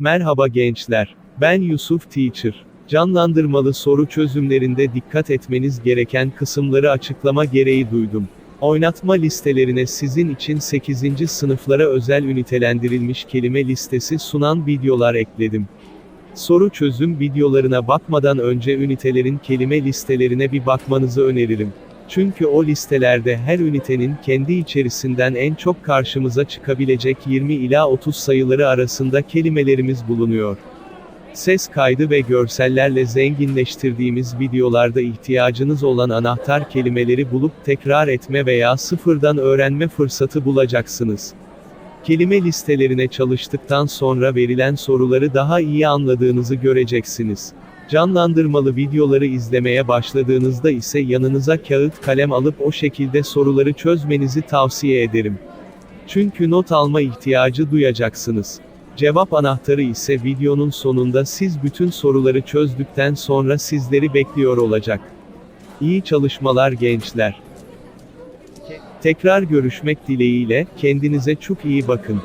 Merhaba gençler. Ben Yusuf Teacher. Canlandırmalı soru çözümlerinde dikkat etmeniz gereken kısımları açıklama gereği duydum. Oynatma listelerine sizin için 8. sınıflara özel ünitelendirilmiş kelime listesi sunan videolar ekledim. Soru çözüm videolarına bakmadan önce ünitelerin kelime listelerine bir bakmanızı öneririm. Çünkü o listelerde her ünitenin kendi içerisinden en çok karşımıza çıkabilecek 20 ila 30 sayıları arasında kelimelerimiz bulunuyor. Ses kaydı ve görsellerle zenginleştirdiğimiz videolarda ihtiyacınız olan anahtar kelimeleri bulup tekrar etme veya sıfırdan öğrenme fırsatı bulacaksınız. Kelime listelerine çalıştıktan sonra verilen soruları daha iyi anladığınızı göreceksiniz. Canlandırmalı videoları izlemeye başladığınızda ise yanınıza kağıt kalem alıp o şekilde soruları çözmenizi tavsiye ederim. Çünkü not alma ihtiyacı duyacaksınız. Cevap anahtarı ise videonun sonunda siz bütün soruları çözdükten sonra sizleri bekliyor olacak. İyi çalışmalar gençler. Tekrar görüşmek dileğiyle, kendinize çok iyi bakın.